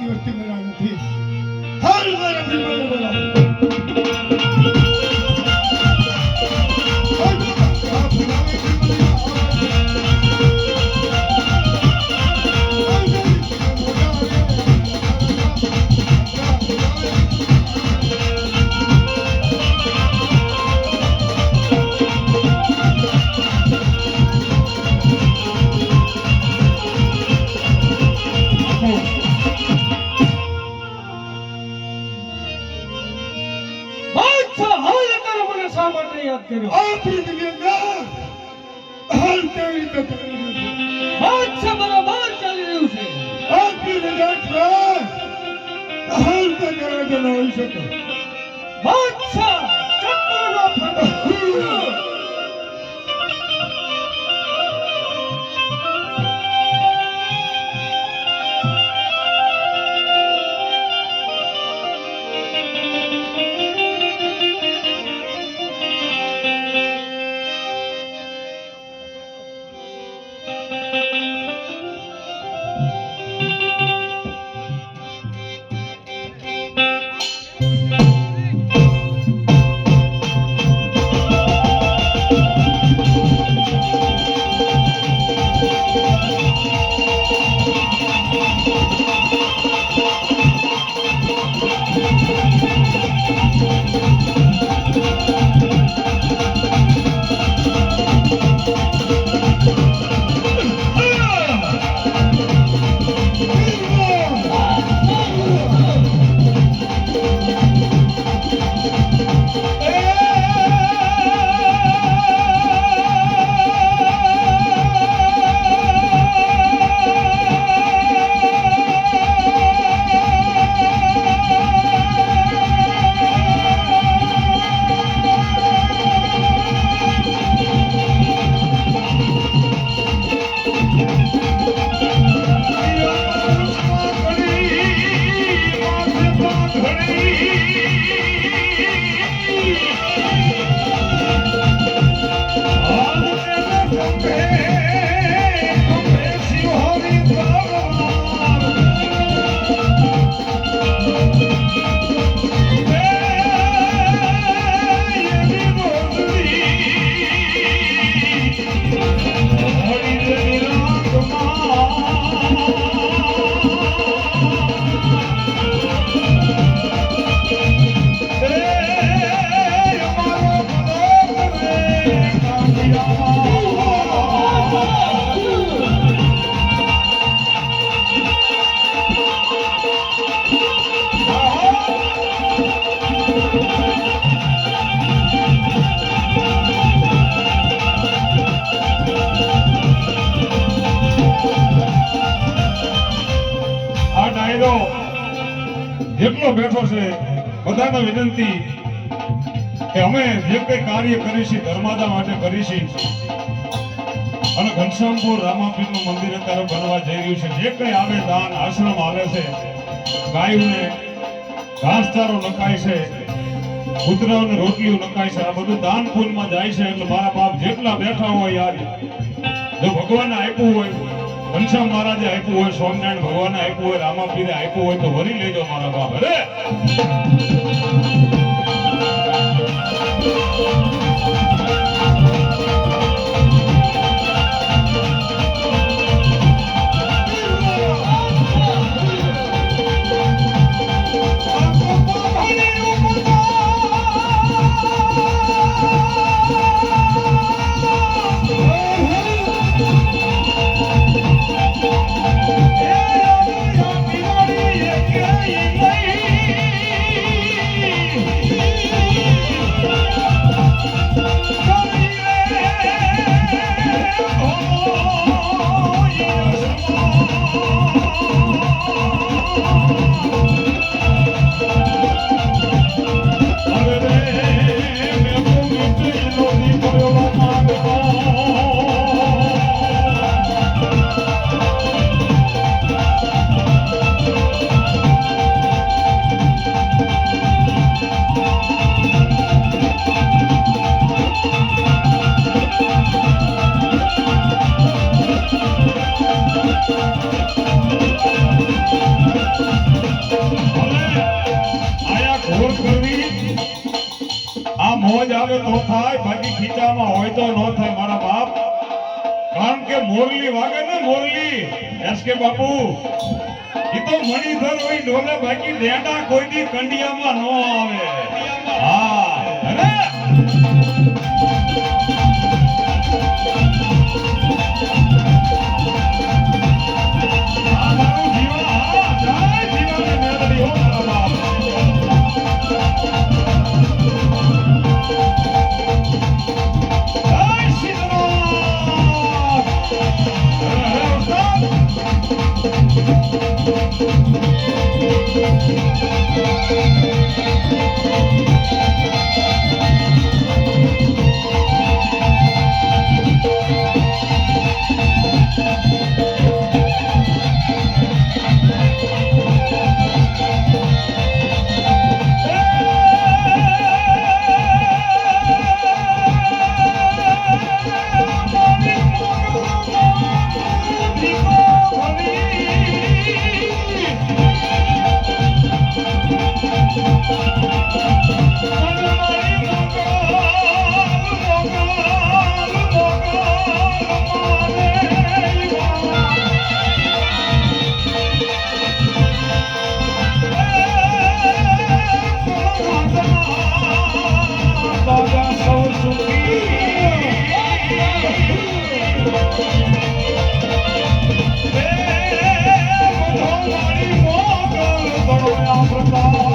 ഈ ഇരുപത്തി માટે યાદ કર્યો. આ પૃથ્વીની અંદર હાલ કેવી રીતે ચાલી રહ્યું છે? બાદશાહ બરાબર ચાલી રહ્યું છે. આપની રજાકમાં હાલ તો જરા ન હોઈ શકે. બાદશાહ ચક્કરનો ફટકો. જેટલો બેઠો છે, બધાને વિનંતી કે અમે જે કંઈ કાર્ય કરીશી ધર્માદા માટે કરીશી અને ઘનશ્યામપુર રામાપીરનું મંદિર અત્યારે બનવા જઈ રહ્યું છે. જે કંઈ આવે, દાન, આશ્રમ આવે છે, ગાયોને ઘાસચારો નખાય છે, કૂતરાઓને રોટલીઓ નખાય છે, આ બધું દાન પુણ્યમાં જાય છે. એટલે મારા બાપ જેટલા બેઠા હોય યાર, જો ભગવાને આપ્યું હોય ઘનશ્યામ મહારાજે આપ્યું હોય, સ્વામિનારાયણ ભગવાને આપ્યું હોય, રામાપીરે આપ્યું હોય તો વરી લેજો મારા બાપ. અરે તો થાય, બાકી ખીચામાં હોય તો ન થાય મારા બાપ. કારણ કે મોરલી વાગે ને મોરલી. એસ કે બાપુ એ તો મણીધર હોય ડોલે, બાકી ડેડા કોઈ દી કંડિયામાં ન આવે. હા દાદા સૌ We are the